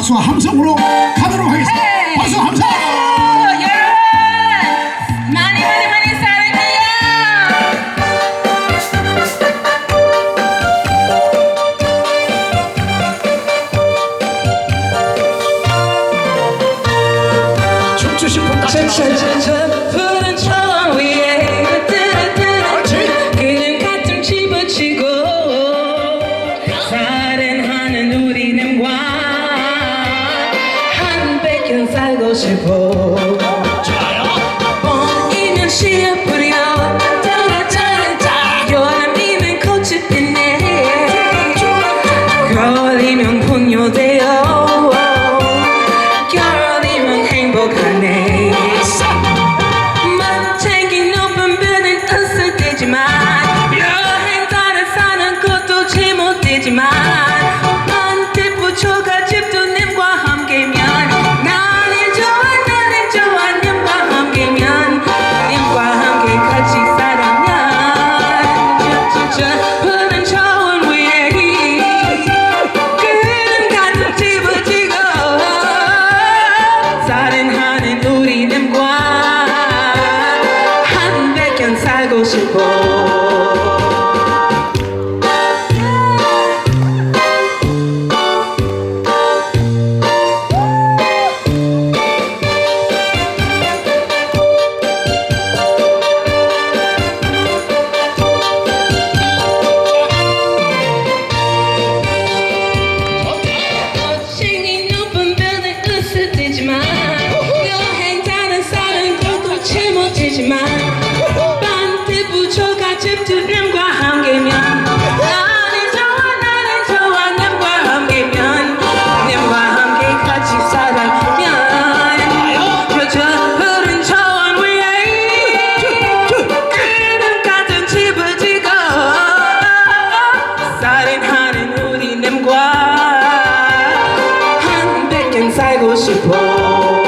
박수와 함성으로 가도록 하겠습니다. 헤이! 박수 함성! 여러분 많이 많이 많이 사랑해요 춤추신 분까지 저 푸른 살고 싶어. 봄이면 씨앗 뿌려 짜라짜라짜 여름이면 꽃이 피네 겨울이면 분유되어 겨울이면 행복하네. 만책이 높은 뷰는 으스대지만 여행 따라 사는 것도 제멋대지만 제멋지지만 반대부초가 집두림과 함께면 나는 좋아 나는 좋아 님과 함께면 님과 함께 같이 살아면. 저 푸른 초원 위에 그는 같은 집을 지고 살인하는 우리 님과 한 백년 살고 싶어